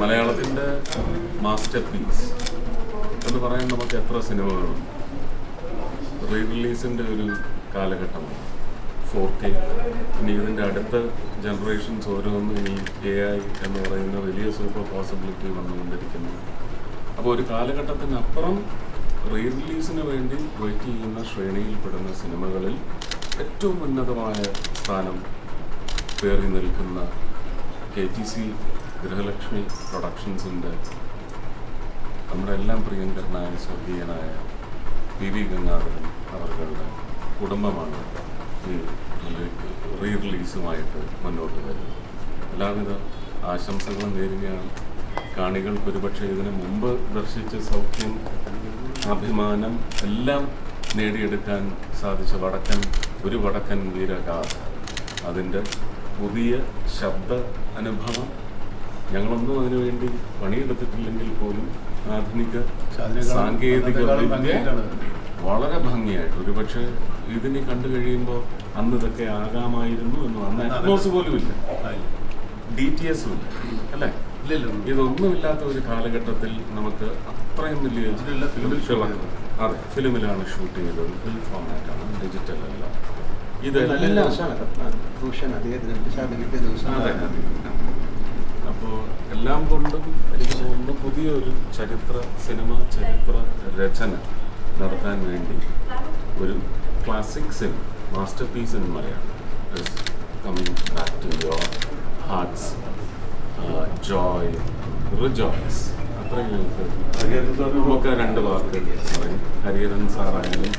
മലയാളത്തിന്റെ master piece എന്ന് പറയാൻ നമുക്ക് എത്ര സിനിമകളുണ്ട്? റീ റിലീസിന്റെ ഒരു കാലഘട്ടമാണ്. ഫോർ കെ ഇനി ഇതിന്റെ അടുത്ത ജനറേഷൻസ് ഓരോന്നും ഈ എ ഐ എന്ന് പറയുന്ന വലിയ സൂപ്പർ പോസിബിലിറ്റി വന്നുകൊണ്ടിരിക്കുന്നു. അപ്പോൾ ഒരു കാലഘട്ടത്തിനപ്പുറം റീ റിലീസിന് വേണ്ടി വെയിറ്റ് ചെയ്യുന്ന ശ്രേണിയിൽപ്പെടുന്ന സിനിമകളിൽ ഏറ്റവും ഉന്നതമായ സ്ഥാനം പേറി നിൽക്കുന്ന കെ ടി സി ഗൃഹലക്ഷ്മി പ്രൊഡക്ഷൻസിന്റെ നമ്മുടെ എല്ലാം പ്രിയങ്കരനായ സ്വർഗീയനായ പി വി ഗംഗാധരൻ അവരുടെ കുടുംബമാണ് ഈ റീ റിലീസുമായിട്ട് മുന്നോട്ട് വരുന്നത്. എല്ലാവിധ ആശംസകളും നേരുകയാണ്. കാണികൾക്ക് ഒരുപക്ഷെ ഇതിനു മുമ്പ് ദർശിച്ച് സൗഖ്യം അഭിമാനം എല്ലാം നേടിയെടുക്കാൻ സാധിച്ച വടക്കൻ ഒരു വടക്കൻ വീരഗാഥ. അതിന്റെ പുതിയ ശബ്ദ അനുഭവം ഞങ്ങളൊന്നും അതിനുവേണ്ടി പണിയെടുത്തിട്ടില്ലെങ്കിൽ പോലും ആധുനിക സാങ്കേതിക വളരെ ഭംഗിയായിട്ട് ഒരു പക്ഷേ ഇതിനെ കണ്ടു കഴിയുമ്പോൾ അന്ന് ഇതൊക്കെ ആകാമായിരുന്നു എന്ന് അന്ന് അറ്റ്മോസ് പോലും ഇല്ല. ഡി ടി എസും ഇല്ല. അല്ലേ? ഇല്ലല്ലോ ഇതൊന്നുമില്ലാത്ത ഒരു കാലഘട്ടത്തിൽ നമുക്ക് അത്രയും വലിയ. അതെ ഫിലിമിലാണ് ഷൂട്ട് ചെയ്തത്. ഫിലിം ഫോർമാറ്റാണ് ഡിജിറ്റൽ അല്ല. ഇതെല്ലാം അതെ അതെ. എല്ലാം കൊണ്ടും എനിക്ക് തോന്നുന്നു പുതിയൊരു ചരിത്ര സിനിമ ചരിത്ര രചന നടത്താൻ വേണ്ടി ഒരു classic cinema masterpiece in Malayalam coming back to your hearts joy rejoice അത്രയും ഞങ്ങൾക്ക് നമുക്ക് രണ്ട് വാക്ക് പറയും. ഹരിഹരൻ സാറായാലും